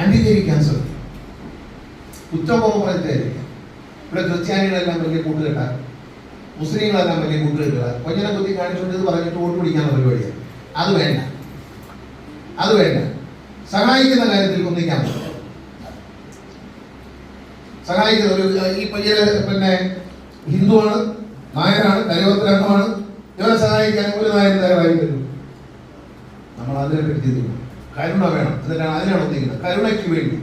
അംഗീകരിക്കാൻ ശ്രമിക്കും. കുറ്റബോധം പറഞ്ഞിട്ടായിരിക്കും ഇവിടെ ക്രിസ്ത്യാനികളെല്ലാം വലിയ കൂട്ടുകെട്ടാ മുസ്ലിങ്ങളെല്ലാം വലിയ കൂട്ടുകെട്ടുക കൊഞ്ഞനെ കുത്തി കാണിച്ചുകൊണ്ട് ഇത് പറഞ്ഞിട്ട് വോട്ട് പിടിക്കാനുള്ള പരിപാടിയാണ്. അത് വേണ്ട. അത് വേണ്ട. സഹായിക്കുന്ന കാര്യത്തിൽ ഒന്നിക്കാൻ പറ്റും സഹായിക്കുന്ന ഒരു ഈ പയ്യന് പിന്നെ ഹിന്ദുവാണ് നായരാണ് കരയോത്തരംഗമാണ് ഇവരെ സഹായിക്കാൻ ഒരു നായർ തയ്യാറായി വരും. നമ്മൾ അതിനെ പറ്റി ചിന്തിക്കണം കരുണ വേണം. എന്നിട്ടാണ് അതിനാണ് ഉദ്ദേശിക്കുന്നത് കരുണയ്ക്ക് വേണ്ടി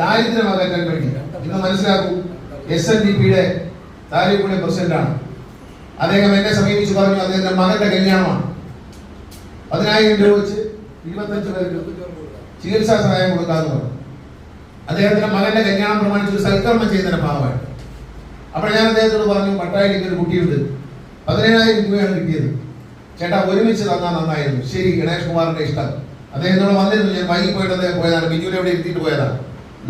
ദാരിദ്ര്യം അകറ്റാൻ വേണ്ടി. ഇന്ന് മനസ്സിലാക്കൂ എസ് എൻ ഡി പിയുടെ താലൂക്കുടെ പ്രസിഡന്റാണ്. അദ്ദേഹം എന്നെ സമീപിച്ച് പറഞ്ഞു അദ്ദേഹത്തിന്റെ മകന്റെ കല്യാണമാണ്. പതിനായിരം രൂപ വെച്ച് ഇരുപത്തഞ്ച് പേർക്ക് ചികിത്സാ സഹായം കൊടുക്കാന്ന് പറഞ്ഞു. അദ്ദേഹത്തിന്റെ മകന്റെ കല്യാണം പ്രമാണിച്ച് ഒരു സൽക്കർമ്മം ചെയ്യുന്നതിന്റെ ഭാഗമായിട്ട്. അപ്പോൾ ഞാൻ അദ്ദേഹത്തോട് പറഞ്ഞു പട്ടായിലേക്ക് ഒരു കുട്ടിയുണ്ട്. പതിനേഴായിരം രൂപയാണ് കിട്ടിയത്. ചേട്ടാ ഒരുമിച്ച് തന്നാൽ നന്നായിരുന്നു. ശരി ഗണേഷ് കുമാറിന്റെ ഇഷ്ടം. അദ്ദേഹത്തോട് വന്നിരുന്നു ഞാൻ വൈകി പോയിട്ട് അദ്ദേഹം പോയതാണ്. ബിജുവിനെ എവിടെ എത്തിയിട്ട് പോയതാണ്.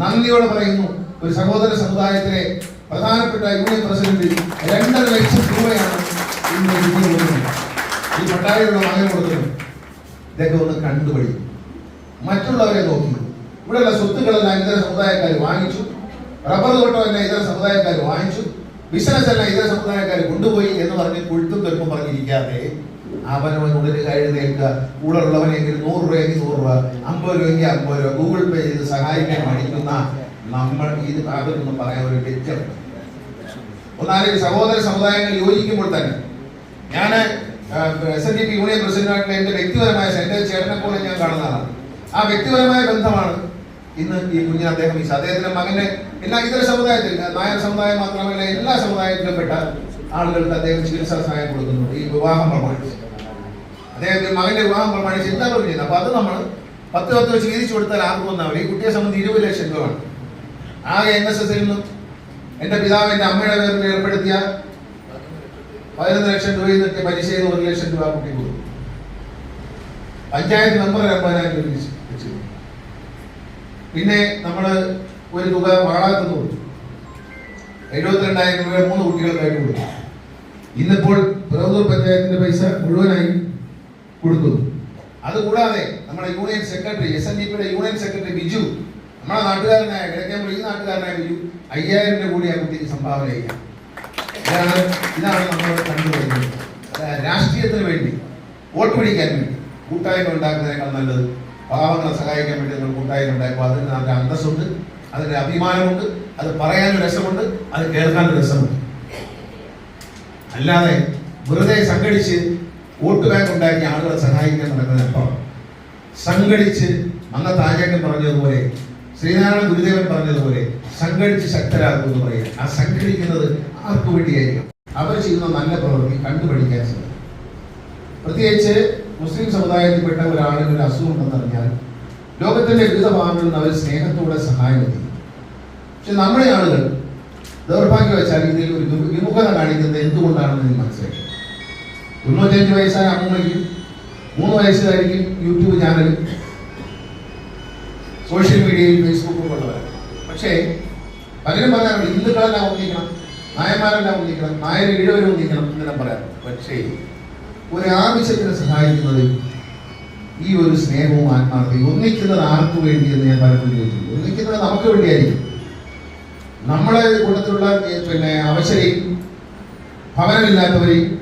നന്ദിയോടെ പറയുന്നു ഒരു സഹോദര സമുദായത്തിലെ പ്രധാനപ്പെട്ട യൂണിയൻ പ്രസിഡന്റ് രണ്ടര ലക്ഷം രൂപയാണ് ഈ പട്ടാളിയുടെ മകൻ കൊടുക്കുന്നത് ഇതൊക്കെ ഒന്ന് കണ്ടുപിടിക്കും മറ്റുള്ളവരെ നോക്കി. ഇവിടെയുള്ള സ്വത്തുക്കളെല്ലാം ഇതര സമുദായക്കാർ വാങ്ങിച്ചു. റബ്ബർ തോട്ടം എല്ലാം ഇതര സമുദായക്കാർ വാങ്ങിച്ചു. ബിസിനസ് എല്ലാം ഇതര സമുദായക്കാർ കൊണ്ടുപോയി എന്ന് പറഞ്ഞ് കുഴുത്തും തെറുപ്പും പറഞ്ഞിരിക്കാതെ അവനവൻ ഉടനെ കഴുതേൽക്കുക കൂടെ ഉള്ളവനെങ്കിൽ നൂറ് രൂപയെങ്കിൽ നൂറ് രൂപ അമ്പത് രൂപയെങ്കിൽ അമ്പത് രൂപ. ഗൂഗിൾ പേ ചെയ്ത് സഹായിക്കാൻ മടിക്കുന്ന നമ്മൾ ഇത് അതൊന്നും പറയാൻ ഒരു തെറ്റുണ്ട് ഒന്നാലും സഹോദര സമുദായങ്ങൾ യോജിക്കുമ്പോൾ തന്നെ ഞാൻ S N D P union പ്രസിഡന്റായിട്ടുള്ള എന്റെ വ്യക്തിപരമായ എന്റെ ചേട്ടനെ പോലെ ഞാൻ കാണുന്നതാണ്. ആ വ്യക്തിപരമായ ബന്ധമാണ് ഇന്ന് ഈ കുഞ്ഞ് അദ്ദേഹം ഈ അദ്ദേഹത്തിന്റെ മകന്റെ എല്ലാ ഇതര സമുദായത്തിൽ നായർ സമുദായം മാത്രമല്ല എല്ലാ സമുദായത്തിലും പെട്ട ആളുകൾക്ക് അദ്ദേഹം ചികിത്സാ സഹായം കൊടുക്കുന്നുണ്ട് ഈ വിവാഹം പ്രമാണിച്ച്. അദ്ദേഹത്തിന്റെ മകന്റെ വിവാഹം പ്രമാണിച്ച് എന്താ ചെയ്യുന്നത് അപ്പൊ അത് നമ്മൾ പത്ത് പത്ത് വെച്ച് വീതിച്ചു കൊടുത്താൽ ആർക്കും ഒന്നാവില്ല ഈ കുട്ടിയെ സംബന്ധിച്ച് ഇരുപത് ലക്ഷം രൂപയാണ് ആകെ എൻ എസ് നിന്നും എന്റെ പിതാവ് എന്റെ അമ്മയുടെ പേരിൽ ഏർപ്പെടുത്തിയ പതിനൊന്ന് ലക്ഷം രൂപയിൽ നിന്നൊക്കെ പലിശയിൽ ഒരു ലക്ഷം രൂപ കുട്ടി കൊടുക്കും പഞ്ചായത്ത് മെമ്പർ അമ്പതിനായിരം രൂപ വെച്ച് പിന്നെ നമ്മൾ ഒരു തുക വാടാകത്ത് കൊടുത്തു. എഴുപത്തിരണ്ടായിരം രൂപ മൂന്ന് കുട്ടികൾക്കായിട്ട് കൊടുത്തു. ഇന്നിപ്പോൾ പഞ്ചായത്തിന്റെ പൈസ മുഴുവനായി കൊടുക്കുന്നു. അതുകൂടാതെ നമ്മുടെ union secretary S N D പിയുടെ യൂണിയൻ സെക്രട്ടറി ബിജു നമ്മുടെ നാട്ടുകാരനായ കിഴക്കേമ്പുഴ ഈ നാട്ടുകാരനായ ബിജു അയ്യായിരം രൂപ കൂടി ആ കുട്ടിക്ക് സംഭാവന ചെയ്യാം. ഇതാണ് നമ്മൾ കണ്ടുവരുന്നത് രാഷ്ട്രീയത്തിന് വേണ്ടി വോട്ട് പിടിക്കാൻ വേണ്ടി കൂട്ടായ്മ ഉണ്ടാക്കുന്നതിനേക്കാൾ നല്ലത്. പാവങ്ങളെ സഹായിക്കാൻ വേണ്ടി നമ്മൾ കൂട്ടായ്മ ഉണ്ടാക്കുക അതിന് നല്ല അന്തസ്സുണ്ട് അതിന്റെ അഭിമാനമുണ്ട് അത് പറയാനൊരു രസമുണ്ട് അത് കേൾക്കാനൊരു രസമുണ്ട്. അല്ലാതെ വെറുതെ സംഘടിച്ച് വോട്ട് ബാങ്ക് ഉണ്ടാക്കി ആളുകളെ സഹായിക്കാൻ നടക്കുന്നതിനപ്പുറം സംഘടിച്ച് അന്നത്തെ ആചാര്യൻ പറഞ്ഞതുപോലെ ശ്രീനാരായണ ഗുരുദേവൻ പറഞ്ഞതുപോലെ സംഘടിച്ച് ശക്തരാകും എന്ന് പറയുക ആ സംഘടിക്കുന്നത് ആർക്കു വേണ്ടിയായിരിക്കും? അവർ ചെയ്യുന്ന നല്ല പ്രവൃത്തി കണ്ടുപഠിക്കാൻ ശ്രമിക്കും. പ്രത്യേകിച്ച് മുസ്ലിം സമുദായത്തിൽപ്പെട്ട ഒരാളിന് ഒരു അസുഖം ഉണ്ടെന്നറിഞ്ഞാൽ ലോകത്തിന്റെ വിവിധ ഭാഗങ്ങളിൽ നിന്ന് അവർ സ്നേഹത്തോടെ സഹായം എത്തിക്കും പക്ഷെ നമ്മുടെ ആളുകൾ ദൗർഭാഗ്യവശാൽ ഇതിൽ ഒരു വിമു- വിമുഖത കാണിക്കുന്നത് എന്തുകൊണ്ടാണെന്ന് മനസ്സിലാക്കി തൊണ്ണൂറ്റഞ്ച് വയസ്സായ അമ്മയ്ക്ക് മൂന്ന് വയസ്സുകാരിക്കും യൂട്യൂബ് ചാനലും സോഷ്യൽ മീഡിയയിൽ ഫേസ്ബുക്കും ഉള്ളവരാണ്. പക്ഷേ പലരും പറയാറുണ്ട് ഹിന്ദുക്കളെല്ലാം ഒന്നിക്കണം നായന്മാരെല്ലാം ഒന്നിക്കണം നായർ ഇഴവരും ഒന്നിക്കണം എന്നെല്ലാം പറയാറുണ്ട്. പക്ഷേ ഒരു ആവശ്യത്തിന് സഹായിക്കുന്നത് ഈ ഒരു സ്നേഹവും ആത്മാർത്ഥയും ഒന്നിക്കുന്നത് ആർക്ക് വേണ്ടി എന്ന് ഞാൻ പലപ്പോഴും ചോദിച്ചിട്ടുണ്ട്. ഒന്നിക്കുന്നത് നമുക്ക് വേണ്ടിയായിരിക്കും. നമ്മളെ കൂട്ടത്തിലുള്ള പിന്നെ അവശരെയും ഭവനമില്ലാത്തവരെയും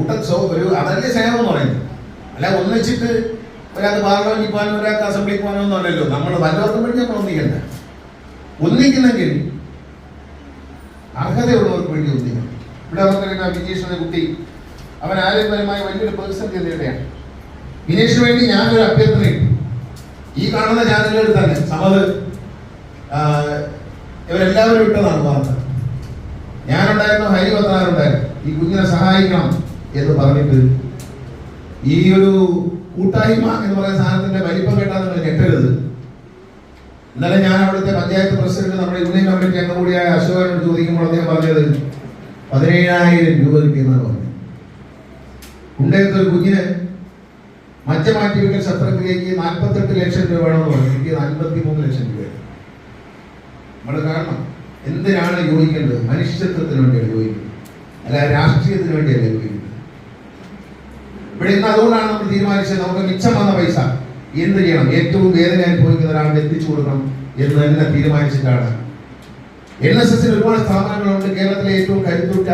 കൂട്ട ഒരു അതല്ലേ സ്നേഹം എന്ന് പറയുന്നത്. അല്ല ഒന്നിച്ചിട്ട് ഒരാൾ പാർലമെന്റിൽ പോകാനോ ഒരാൾക്ക് അസംബ്ലിക്ക് പോകാനോ ഒന്നും അല്ലല്ലോ. നമ്മൾ വല്ലവർക്കും വേണ്ടി നമ്മൾ ഒന്നിക്കണ്ട. ഒന്നിക്കുന്നെങ്കിൽ അർഹതയുള്ളവർക്ക് വേണ്ടി ഒന്നിക്കണം. ഇവിടെ നമുക്കറിയാം വിജീഷ് കുട്ടി അവൻ ആരോഗ്യപരമായി വലിയൊരു പ്രതിസന്ധി നേടുകയാണ് വിനീഷിന് വേണ്ടി ഞാനൊരു അഭ്യർത്ഥന ഇട്ടു ഈ കാണുന്ന ചാനലുകളിൽ തന്നെ സമത് ഇവരെല്ലാവരും ഇട്ടതാണ് വാർത്ത ഞാനുണ്ടായിരുന്നു ഹരി പത്രാറുണ്ടായിരുന്നു ഈ കുഞ്ഞിനെ സഹായിക്കണം. എന്ന് പറഞ്ഞിട്ട് ഈ ഒരു കൂട്ടായ്മ എന്ന് പറയുന്ന സാധനത്തിന്റെ വലിപ്പം കേട്ടാൽ നിങ്ങൾ ഞെട്ടരുത്. ഇന്നലെ ഞാൻ അവിടുത്തെ പഞ്ചായത്ത് പ്രസിഡന്റ് നമ്മുടെ യൂണിയൻ കമ്മിറ്റി അംഗം കൂടിയായ അശോകനോട് ചോദിക്കുമ്പോൾ അദ്ദേഹം പറഞ്ഞത് പതിനേഴായിരം രൂപ കിട്ടിയെന്നാണ് പറഞ്ഞത്. ഉണ്ടായിരുന്ന ഒരു കുഞ്ഞിന് മജ്ജ മാറ്റിവെക്കൽ ശസ്ത്രക്രിയക്ക് നാൽപ്പത്തെട്ട് ലക്ഷം രൂപ വേണമെന്ന് പറഞ്ഞു. കിട്ടിയത് അൻപത്തി മൂന്ന് ലക്ഷം രൂപ. നമ്മൾ കാണണം. എന്തിനാണ് യോജിക്കേണ്ടത്? മനുഷ്യത്വത്തിന് വേണ്ടിയാണ് യോജിക്കുന്നത് അല്ല രാഷ്ട്രീയത്തിന് വേണ്ടിയല്ല യോജിക്കുന്നത് ഇവിടെ ഇന്ന് അതുകൊണ്ടാണ് നമ്മൾ തീരുമാനിച്ചത് നമുക്ക് മിച്ചം വന്ന പൈസ എന്ത് ചെയ്യണം? ഏറ്റവും വേദന അനുഭവിക്കുന്ന ഒരാൾക്ക് എത്തിച്ചു കൊടുക്കണം എന്ന് തന്നെ തീരുമാനിച്ചിട്ടാണ്. എൻ എസ് എസിന് ഒരുപാട് സ്ഥാപനങ്ങളുണ്ട്. കേരളത്തിലെ ഏറ്റവും കരുത്തുറ്റ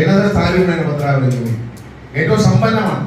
എൻ എസ് എസ് താലൂക്കാണ് പത്രാവലി ഏറ്റവും സമ്പന്നമാണ്.